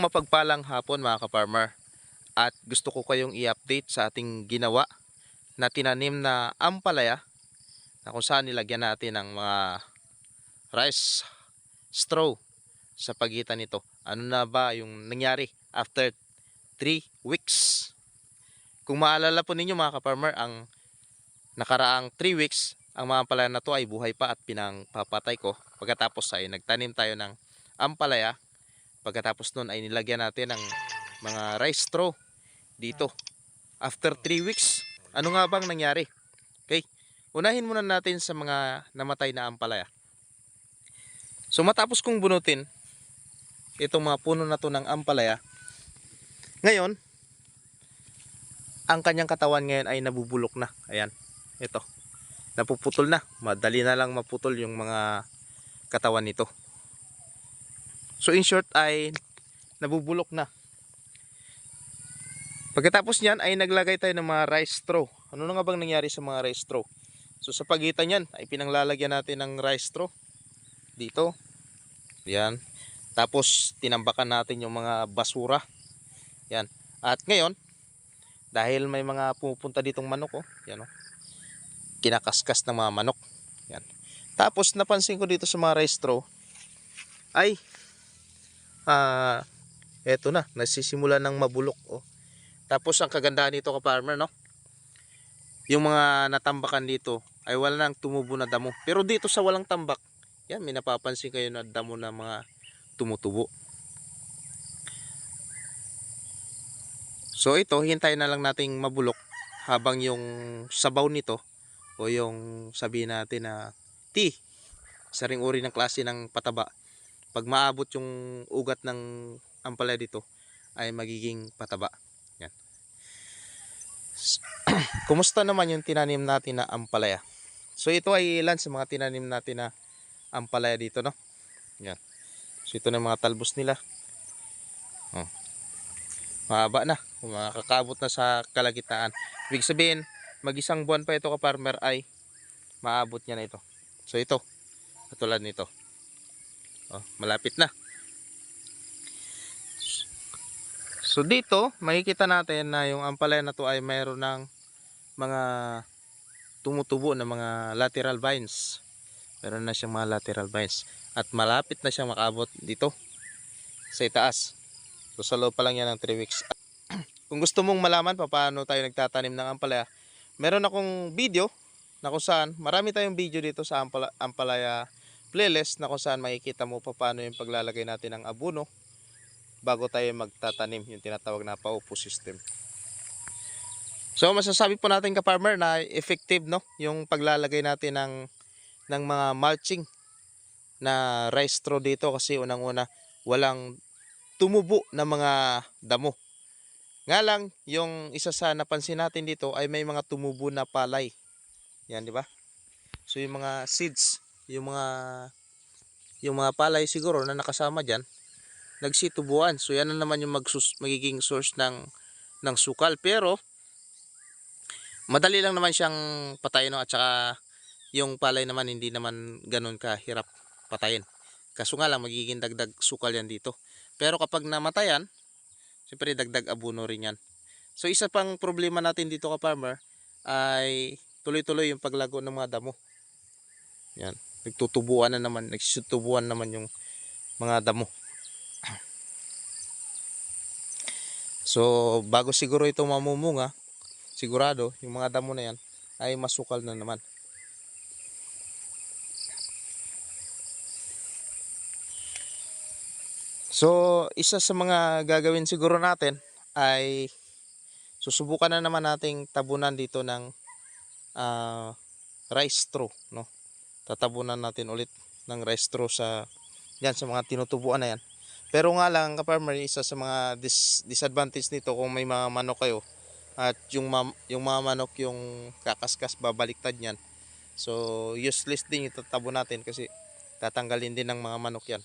Mapagpalang hapon mga ka-farmer at gusto ko kayong i-update sa ating ginawa na tinanim na ampalaya na kung saan nilagyan natin ng mga rice straw sa pagitan nito. Ano na ba yung nangyari after 3 weeks? Kung maalala po ninyo mga ka-farmer, ang nakaraang 3 weeks, ang mga ampalaya na to ay buhay pa at pinangpapatay ko. Pagkatapos ay nagtanim tayo ng ampalaya Pagkatapos nun ay nilagyan natin ng mga rice straw dito. After 3 weeks, ano nga bang nangyari? Okay, unahin muna natin sa mga namatay na ampalaya. So matapos kong bunutin itong mga puno na to ng ampalaya, ngayon, ang kanyang katawan ngayon ay nabubulok na. Ayan, ito. Napuputol na. Madali na lang maputol yung mga katawan nito. So in short ay nabubulok na. Pagkatapos niyan ay naglagay tayo ng mga rice straw. Ano na nga bang nangyari sa mga rice straw? So sa pagitan niyan ay pinanglalagyan natin ng rice straw. Dito. Yan. Tapos tinambakan natin yung mga basura. Yan. At ngayon, dahil may mga pumupunta ditong manok oh. Yan oh. Kinakaskas ng mga manok. Yan. Tapos napansin ko dito sa mga rice straw ay ah eto na nagsisimula ng mabulok oh. tapos ang kagandahan nito ka farmer no? Yung mga natambakan dito ay wala nang tumubo na damo. Pero dito sa walang tambak yan may napapansin kayo na damo na mga tumutubo. So ito hintayin na lang nating mabulok habang yung sabaw nito o yung sabihin natin na tea isa ring uri ng klase ng pataba pag maabot yung ugat ng ampalaya dito ay magiging pataba. Yan. Kumusta naman yung tinanim natin na ampalaya? So ito ay ilan sa mga tinanim natin na ampalaya dito, no? Yan. So ito na yung mga talbos nila. Oh. Mahaba na. Makakabot na sa kalagitaan. Ibig sabihin, mag-isang buwan pa ito ka farmer ay maabot niya na ito. So ito, katulad nito. Oh, malapit na. So dito, makikita natin na yung ampalaya na to ay mayroon ng mga tumutubo na mga lateral vines. Meron na siyang mga lateral vines. At malapit na siyang makabot dito sa itaas. So sa loob pa lang yan ng 3 weeks. Kung gusto mong malaman pa paano tayo nagtatanim ng ampalaya, meron akong video na kung saan, marami tayong video dito sa ampala, ampalaya playlist na kung saan makikita mo pa paano yung paglalagay natin ng abono bago tayo magtatanim yung tinatawag na paupo system. So masasabi po natin ka farmer na effective no yung paglalagay natin ng ng mga mulching na rice straw dito kasi unang-una walang tumubo na mga damo. Nga lang yung isa sa napansin natin dito ay may mga tumubo na palay. Yan di ba? So yung mga seeds yung mga yung mga palay siguro na nakasama diyan nagsitubuan. So yan na naman yung magsus, magiging source ng ng sukal pero madali lang naman siyang patayin no? at saka yung palay naman hindi naman ganun kahirap patayin. Kaso nga lang magiging dagdag sukal yan dito. Pero kapag namatayan, siyempre dagdag abuno rin yan. So isa pang problema natin dito ka farmer ay tuloy-tuloy yung paglago ng mga damo. Yan nagtutubuan na naman, nagsisutubuan naman yung mga damo. So, bago siguro ito mamumunga, sigurado, yung mga damo na yan, ay masukal na naman. So, isa sa mga gagawin siguro natin ay susubukan na naman nating tabunan dito ng ah, rice straw, no? Tatabunan natin ulit ng rice straw sa yan sa mga tinutubuan na yan. Pero nga lang ka-farmer isa sa mga dis- disadvantage nito kung may mga manok kayo at yung, yung mga manok yung kakaskas babaliktad yan. So useless din yung tatabo natin kasi tatanggalin din ng mga manok yan.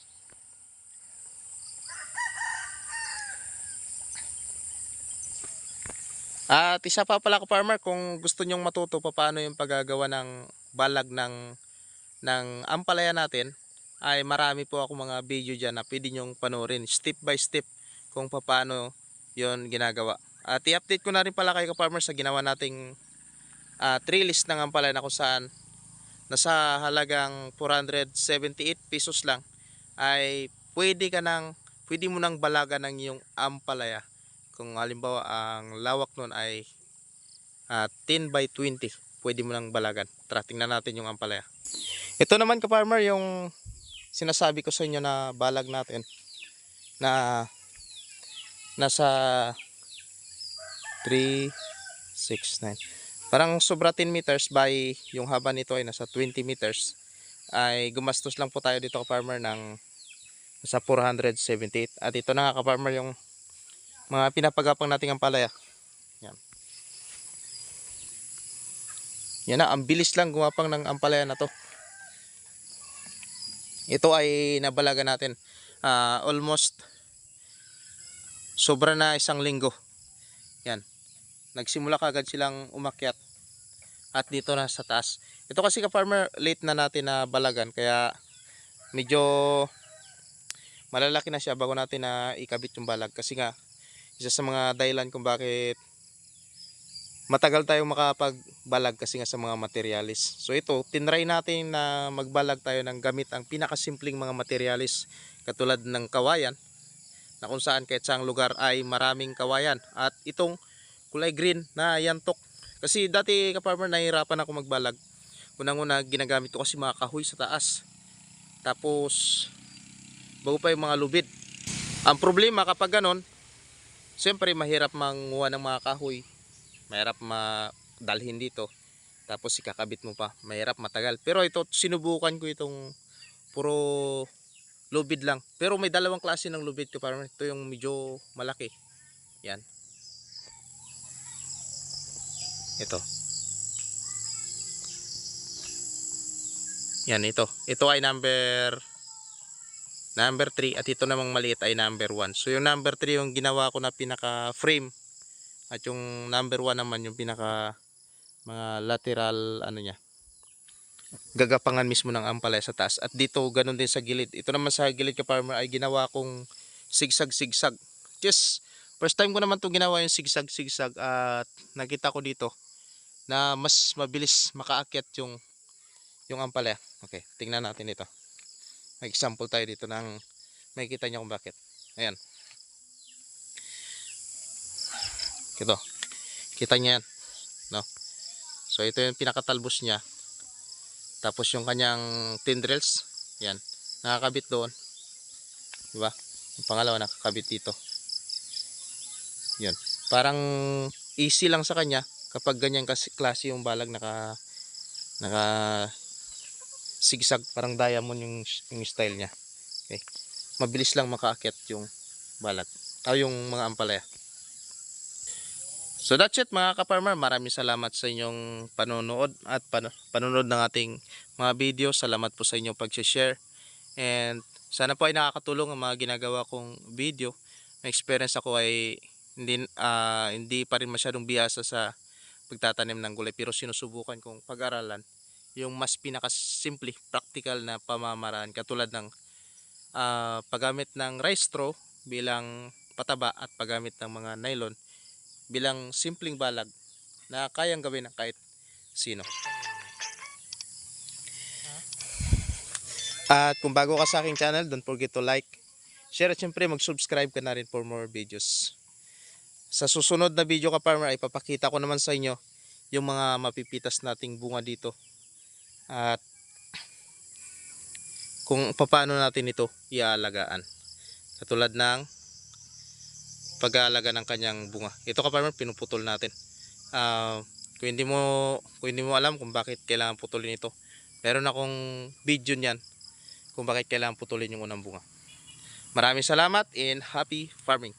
At isa pa pala ka-farmer kung gusto nyong matuto pa paano yung paggagawa ng balag ng ng ampalaya natin ay marami po ako mga video dyan na pwede nyong panoorin step by step kung paano yon ginagawa. At i-update ko na rin pala kayo ka-farmer sa ginawa nating uh, tree list ng ampalaya na kung saan nasa halagang 478 pesos lang ay pwede ka nang pwede mo nang balagan ng iyong ampalaya. Kung halimbawa ang lawak nun ay ah, 10 by 20 pwede mo nang balagan. Tara tingnan natin yung ampalaya ito naman ka farmer yung sinasabi ko sa inyo na balag natin na nasa 3 6 9 parang sobra 10 meters by yung haba nito ay nasa 20 meters ay gumastos lang po tayo dito ka farmer ng sa 478 at ito na nga ka farmer yung mga pinapagapang nating ampalaya. Yan. Yan na ang bilis lang gumapang ng ampalaya na to ito ay nabalaga natin ah, almost sobra na isang linggo. Yan. Nagsimula kagad silang umakyat at dito na sa taas. Ito kasi ka farmer late na natin na balagan kaya medyo malalaki na siya bago natin na ikabit yung balag. Kasi nga isa sa mga dahilan kung bakit matagal tayong makapagbalag kasi nga sa mga materialis. So ito, tinry natin na magbalag tayo ng gamit ang pinakasimpleng mga materialis katulad ng kawayan na kung saan kahit saang lugar ay maraming kawayan at itong kulay green na yantok. Kasi dati ka-farmer nahihirapan ako magbalag. Unang-una ginagamit ko kasi mga kahoy sa taas. Tapos bago pa yung mga lubid. Ang problema kapag ganon, siyempre mahirap manguha ng mga kahoy mahirap madalhin dito. Tapos ikakabit mo pa. Mahirap matagal. Pero ito sinubukan ko itong puro lubid lang. Pero may dalawang klase ng lubid ko parang ito yung medyo malaki. Yan. Ito. Yan ito. Ito ay number number 3 at ito namang maliit ay number 1 so yung number 3 yung ginawa ko na pinaka frame at yung number 1 naman yung pinaka mga lateral ano niya gagapangan mismo ng ampalaya sa taas. At dito ganun din sa gilid. Ito naman sa gilid ka farmer ay ginawa kong sigsag sigsag just first time ko naman to ginawa yung sigsag sigsag at nakita ko dito na mas mabilis makaakyat yung yung ampalaya. Okay tingnan natin ito. May example tayo dito ng makikita niyo kung bakit. Ayan ito. Kita niya yan. No? So ito yung pinakatalbos niya. Tapos yung kanyang tendrils yan. Nakakabit doon. Di ba yung pangalawa nakakabit dito. Yun. Parang easy lang sa kanya kapag ganyan kasi klase yung balag naka naka sigsag parang diamond yung, yung style niya. Okay? Mabilis lang makaakyat yung balag. O yung mga ampalaya So that's it mga ka-farmer. Maraming salamat sa inyong panonood at pan panonood ng ating mga video. Salamat po sa inyong pag-share. And sana po ay nakakatulong ang mga ginagawa kong video. May experience ako ay hindi, ah, hindi pa rin masyadong biyasa sa pagtatanim ng gulay. Pero sinusubukan kong pag-aralan yung mas pinakasimple, practical na pamamaraan. Katulad ng ah, paggamit ng rice straw bilang pataba at paggamit ng mga nylon bilang simpleng balag na kayang gawin ng kahit sino. At kung bago ka sa aking channel, don't forget to like, share at syempre mag-subscribe ka na rin for more videos. Sa susunod na video ka farmer ay papakita ko naman sa inyo yung mga mapipitas nating bunga dito. At kung paano natin ito iaalagaan. Katulad ng pag-aalaga ng kanyang bunga. Ito ka farmer, pinuputol natin. Ah, kung hindi mo kung hindi mo alam kung bakit kailangan putulin ito. Meron akong video niyan kung bakit kailangan putulin yung unang bunga. Maraming salamat and happy farming.